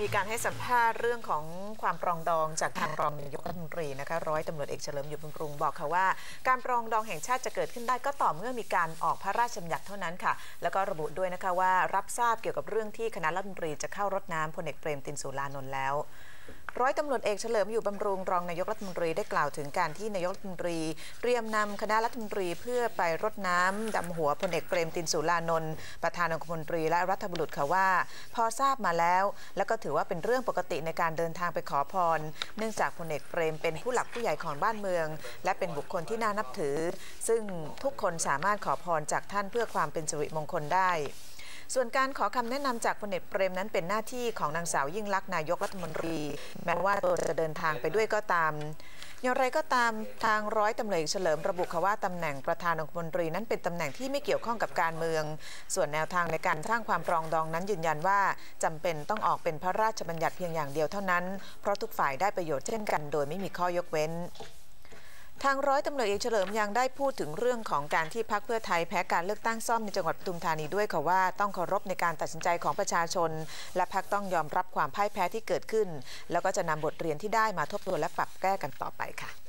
มีการให้สัมภาษณ์เรื่องของความปรองดองจากทางรองนายกรัฐมนตรีนะคะร้อยตำรวจเอกเฉลิมอยู่บำรุงบอกค่ะว่า การปรองดองแห่งชาติจะเกิดขึ้นได้ก็ต่อเมื่อมีการออกพระราชบัญญัติเท่านั้นค่ะ แล้วก็ระบุด้วยนะคะว่ารับทราบเกี่ยวกับเรื่องที่คณะรัฐมนตรีจะเข้ารดน้ำพลเอกเปรมตินสุรานนท์แล้ว ร้อยตำรวจเอกเฉลิมอยู่บำรุงรองนายกรัฐมนตรีได้กล่าวถึงการที่นายกรัฐมนตรี เตรียมนำคณะรัฐมนตรีเพื่อไปรดน้ำดำหัวพลเอกเปรมตินสุรานนท์ประธานองคมนตรีและรัฐบุรุษค่ะว่า พอทราบมาแล้ว แล้วก็ถือว่าเป็นเรื่องปกติในการเดินทางไปขอพร เนื่องจากพลเอกเปรมเป็นผู้หลักผู้ใหญ่ของบ้านเมือง และเป็นบุคคลที่น่านับถือ ซึ่งทุกคนสามารถขอพรจากท่านเพื่อความเป็นสิริมงคลได้ ส่วนการขอคำแนะนำจากพลเอกเปรมนั้นเป็นหน้าที่ของนางสาวยิ่งลักษณ์นายกรัฐมนตรี แม้ว่าตัวจะเดินทางไปด้วยก็ตามอย่างไรก็ตามทางร้อยตำรวจเฉลิมระบุค่ะว่าตำแหน่งประธานองคมนตรีนั้นเป็นตำแหน่งที่ไม่เกี่ยวข้องกับการเมือง ส่วนแนวทางในการสร้างความปรองดองนั้นยืนยันว่าจำเป็นต้องออกเป็นพระราชบัญญัติเพียงอย่างเดียวเท่านั้น เพราะทุกฝ่ายได้ประโยชน์เช่นกัน โดยไม่มีข้อยกเว้นางร้อยตำรวจเอกเฉลิมยังได้พูดถึงเรื่องของการที่พักเพื่อไทยแพ้การเลือกตั้งซ่อมในจังหวัดปทุมธานีด้วยค่ะว่าต้องเคารพในการตัดสินใจของประชาชน และพักต้องยอมรับความพ่ายแพ้ที่เกิดขึ้น แล้วก็จะนำบทเรียนที่ได้มาทบทวนและปรับแก้กันต่อไปค่ะ